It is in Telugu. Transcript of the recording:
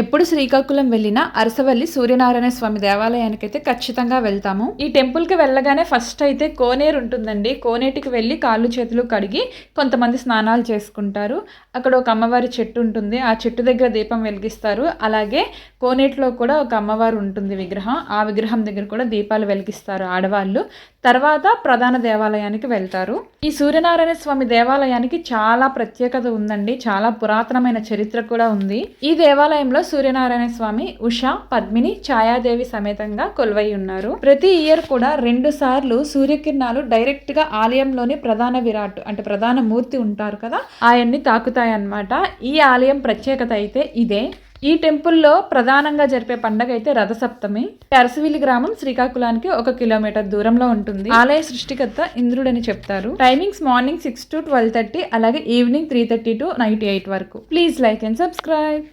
ఎప్పుడు శ్రీకాకుళం వెళ్ళినా అరసవల్లి సూర్యనారాయణ స్వామి దేవాలయానికి అయితే ఖచ్చితంగా వెళ్తాము. ఈ టెంపుల్కి వెళ్ళగానే ఫస్ట్ అయితే కోనేరు ఉంటుందండి. కోనేటికి వెళ్ళి కాళ్ళు చేతులు కడిగి కొంతమంది స్నానాలు చేసుకుంటారు. అక్కడ ఒక అమ్మవారి చెట్టు ఉంటుంది. ఆ చెట్టు దగ్గర దీపం వెలిగిస్తారు. అలాగే కోనేటిలో కూడా ఒక అమ్మవారు ఉంటుంది విగ్రహం. ఆ విగ్రహం దగ్గర కూడా దీపాలు వెలిగిస్తారు ఆడవాళ్ళు. తర్వాత ప్రధాన దేవాలయానికి వెళ్తారు. ఈ సూర్యనారాయణ స్వామి దేవాలయానికి చాలా ప్రత్యేకత ఉందండి. చాలా పురాతనమైన చరిత్ర కూడా ఉంది. ఈ దేవాలయంలో సూర్యనారాయణ స్వామి ఉష పద్మిని ఛాయాదేవి సమేతంగా కొలువై ఉన్నారు. ప్రతి ఇయర్ కూడా రెండు సార్లు సూర్యకిరణాలు డైరెక్ట్గా ఆలయంలోని ప్రధాన విరాట్ అంటే ప్రధాన మూర్తి ఉంటారు కదా ఆయన్ని తాకుతాయి అన్నమాట ఈ ఆలయం ప్రత్యేకత అయితే ఇదే. ఈ టెంపుల్లో ప్రధానంగా జరిపే పండగ అయితే రథసప్తమి. అరసవిల్లి గ్రామం శ్రీకాకుళానికి ఒక కిలోమీటర్ దూరంలో ఉంటుంది. ఆలయ సృష్టికర్త ఇంద్రుడని చెప్తారు. Timings morning six to twelve thirty అలాగే evening three thirty to night eight వరకు. Please like and subscribe.